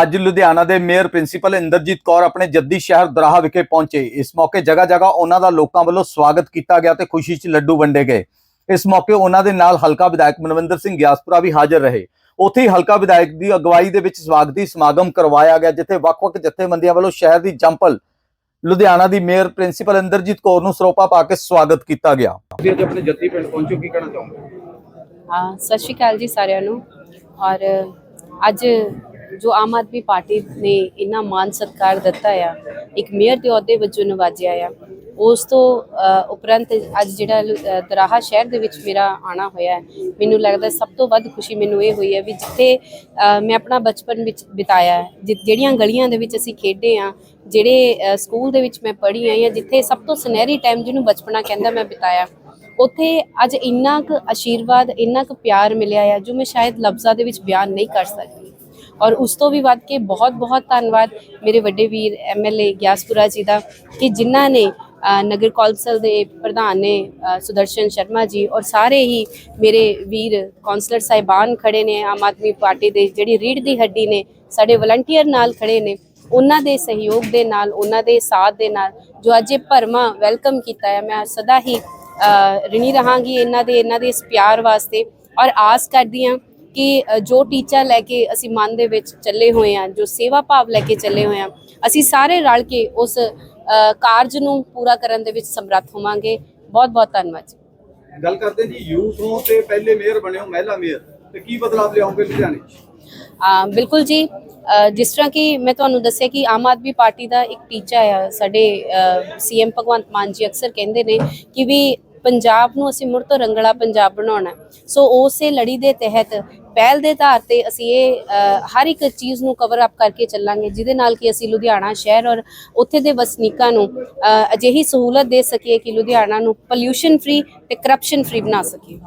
ਅੱਜ ਲੁਧਿਆਣਾ ਦੇ mayor principal Inderjit Kaur ਆਪਣੇ ਜੱਦੀ ਸ਼ਹਿਰ ਦਰਾਹਾ ਵਿਖੇ ਪਹੁੰਚੇ। ਇਸ ਮੌਕੇ ਜਗ੍ਹਾ ਜਗ੍ਹਾ ਉਹਨਾਂ ਦਾ ਲੋਕਾਂ ਵੱਲੋਂ ਸਵਾਗਤ ਕੀਤਾ ਗਿਆ ਤੇ ਖੁਸ਼ੀ 'ਚ ਲੱਡੂ ਵੰਡੇ ਗਏ। ਇਸ ਮੌਕੇ ਉਹਨਾਂ ਦੇ ਨਾਲ ਹਲਕਾ ਵਿਧਾਇਕ ਮਨਵਿੰਦਰ ਸਿੰਘ ਗਿਆਸਪੁਰਾ ਵੀ ਹਾਜ਼ਰ ਰਹੇ। ਉੱਥੇ ਹੀ ਹਲਕਾ ਵਿਧਾਇਕ ਦੀ ਅਗਵਾਈ ਦੇ ਵਿੱਚ ਸਵਾਗਤੀ ਸਮਾਗਮ ਕਰਵਾਇਆ ਗਿਆ ਜਿੱਥੇ ਵੱਖ-ਵੱਖ ਜਥੇਬੰਦੀਆਂ ਵੱਲੋਂ ਸ਼ਹਿਰ ਦੀ ਜੰਪਲ ਲੁਧਿਆਣਾ ਦੀ ਮੇਅਰ ਪ੍ਰਿੰਸੀਪਲ ਇੰਦਰਜੀਤ ਕੌਰ ਨੂੰ ਸਰੋਪਾ ਪਾ ਕੇ ਸਵਾਗਤ ਕੀਤਾ ਗਿਆ। ਅੱਜ ਆਪਣੇ ਜੱਤੀ ਪਿੰਡ ਪਹੁੰਚੋ ਕੀ ਕਹਿਣਾ ਚਾਹੋਗੇ? ਹਾਂ ਸਤਿ ਸ਼੍ਰੀ ਅਕਾਲ ਜੀ ਸਾਰਿਆਂ ਨੂੰ। ਔਰ ਅੱਜ ਜੋ ਆਮ ਆਦਮੀ ਪਾਰਟੀ ਨੇ ਇੰਨਾ ਮਾਨ ਸਤਿਕਾਰ ਦਿੱਤਾ ਆ, ਇੱਕ ਮੇਅਰ ਦੇ ਅਹੁਦੇ ਵਜੋਂ ਨਵਾਜਿਆ ਆ। ਉਸ ਤੋਂ ਉਪਰੰਤ ਅੱਜ ਜਿਹੜਾ ਲੁ- ਦਰਾਹਾ ਸ਼ਹਿਰ ਦੇ ਵਿੱਚ ਮੇਰਾ ਆਣਾ ਹੋਇਆ ਹੈ, ਮੈਨੂੰ ਲੱਗਦਾ ਸਭ ਤੋਂ ਵੱਧ ਖੁਸ਼ੀ ਮੈਨੂੰ ਇਹ ਹੋਈ ਹੈ ਵੀ ਜਿੱਥੇ ਮੈਂ ਆਪਣਾ ਬਚਪਨ ਵਿੱਚ ਬਿਤਾਇਆ ਜਿ- ਜਿਹੜੀਆਂ ਗਲੀਆਂ ਦੇ ਵਿੱਚ ਅਸੀਂ ਖੇਡੇ ਆ ਜਿਹੜੇ ਸਕੂਲ ਦੇ ਵਿੱਚ ਮੈਂ ਪੜ੍ਹੀ ਆਈ ਜਾਂ ਜਿੱਥੇ ਸਭ ਤੋਂ ਸੁਨਹਿਰੀ ਟਾਈਮ ਜਿਹਨੂੰ ਬਚਪਨਾ ਕਹਿੰਦਾ ਮੈਂ ਬਿਤਾਇਆ। ਉੱਥੇ ਅੱਜ ਇੰਨਾ ਕੁ ਆਸ਼ੀਰਵਾਦ, ਇੰਨਾ ਕੁ ਪਿਆਰ ਮਿਲਿਆ ਆ, ਜੋ ਮੈਂ ਸ਼ਾਇਦ ਲਫ਼ਜ਼ਾਂ ਦੇ ਵਿੱਚ ਬਿਆਨ ਨਹੀਂ ਕਰ ਸਕਦੀ। ਔਰ ਉਸ ਤੋਂ ਵੀ ਵੱਧ ਕੇ ਬਹੁਤ ਬਹੁਤ ਧੰਨਵਾਦ ਮੇਰੇ ਵੱਡੇ ਵੀਰ ਐਮਐਲਏ ਗਿਆਸਪੁਰਾ ਜੀ ਦਾ ਕਿ ਜਿਨ੍ਹਾਂ ਨੇ ਨਗਰ ਕੌਂਸਲ ਦੇ ਪ੍ਰਧਾਨ ਨੇ ਸੁਦਰਸ਼ਨ ਸ਼ਰਮਾ ਜੀ ਔਰ ਸਾਰੇ ਹੀ ਮੇਰੇ ਵੀਰ ਕੌਂਸਲਰ ਸਾਹਿਬਾਨ ਖੜੇ ਨੇ ਆਮ ਆਦਮੀ ਪਾਰਟੀ ਦੇ ਜਿਹੜੀ ਰੀੜ ਦੀ ਹੱਡੀ ਨੇ ਸਾਡੇ ਵਲੰਟੀਅਰ ਨਾਲ ਖੜੇ ਨੇ ਉਹਨਾਂ ਦੇ ਸਹਿਯੋਗ ਦੇ ਨਾਲ ਉਹਨਾਂ ਦੇ ਸਾਥ ਦੇ ਨਾਲ ਜੋ ਅੱਜ ਇਹ ਭਰਮਾ ਵੈਲਕਮ ਕੀਤਾ ਹੈ ਮੈਂ ਸਦਾ ਹੀ ਅ, ਰਿਣੀ ਰਹਾਂਗੀ ਇਹਨਾਂ ਦੇ ਇਹਨਾਂ ਦੇ ਇਸ ਪਿਆਰ ਵਾਸਤੇ ਔਰ ਆਸ ਕਰਦੀ ਹਾਂ ਕਿ ਜੋ ਟੀਚਾ ਲੈ ਕੇ ਅਸੀਂ ਮਨ ਦੇ ਵਿੱਚ ਚੱਲੇ ਹੋਏ ਹਾਂ ਜੋ ਸੇਵਾ ਭਾਵ ਲੈ ਕੇ ਚੱਲੇ ਹੋਏ ਹਾਂ ਅਸੀਂ ਸਾਰੇ ਰਲ ਕੇ ਉਸ ਕਾਰਜ ਨੂੰ ਪੂਰਾ ਕਰਨ ਦੇ ਵਿੱਚ ਸਮਰੱਥ ਹੋਵਾਂਗੇ। ਬਹੁਤ ਬਹੁਤ ਧੰਨਵਾਦ ਜੀ। ਗੱਲ ਕਰਦੇ ਜੀ ਯੂਥ ਹੋ ਤੇ ਪਹਿਲੇ ਮੇਅਰ ਬਣੇ ਹੋ ਮਹਿਲਾ ਮੇਅਰ ਤੇ ਕੀ ਬਦਲਾਅ ਲਿਆਓਗੇ ਲੁਧਿਆਣੇ? ਅ, ਬਿਲਕੁਲ ਜੀ। ਜਿਸ ਤਰ੍ਹਾਂ ਕਿ ਮੈਂ ਤੁਹਾਨੂੰ ਦੱਸਿਆ ਕਿ ਆਮ ਆਦਮੀ ਪਾਰਟੀ ਦਾ ਇੱਕ ਟੀਚਾ ਆ ਸਾਡੇ ਸੀਐਮ ਭਗਵੰਤ ਮਾਨ ਜੀ ਅਕਸਰ ਕਹਿੰਦੇ ਨੇ ਕਿ ਵੀ ਪੰਜਾਬ ਨੂੰ ਅਸੀਂ ਮੁੜ ਤੋਂ ਰੰਗਲਾ ਪੰਜਾਬ ਬਣਾਉਣਾ ਸੋ ਉਸੇ ਲੜੀ ਦੇ ਤਹਿਤ, ਪਹਿਲ ਦੇ ਆਧਾਰ ਤੇ ਅਸੀਂ ਇਹ ਹਰ ਇੱਕ ਚੀਜ਼ ਨੂੰ ਕਵਰ ਅਪ ਕਰਕੇ ਚੱਲਾਂਗੇ, ਜਿਹਦੇ ਨਾਲ ਕਿ ਅਸੀਂ ਲੁਧਿਆਣਾ ਸ਼ਹਿਰ ਔਰ ਉੱਥੇ ਦੇ ਵਸਨੀਕਾਂ ਨੂੰ ਅਜਿਹੀ ਸਹੂਲਤ ਦੇ ਸਕੀਏ ਕਿ ਲੁਧਿਆਣਾ ਨੂੰ ਪੋਲਿਊਸ਼ਨ ਫ੍ਰੀ ਤੇ ਕਰਪਸ਼ਨ ਫ੍ਰੀ ਬਣਾ ਸਕੀਏ।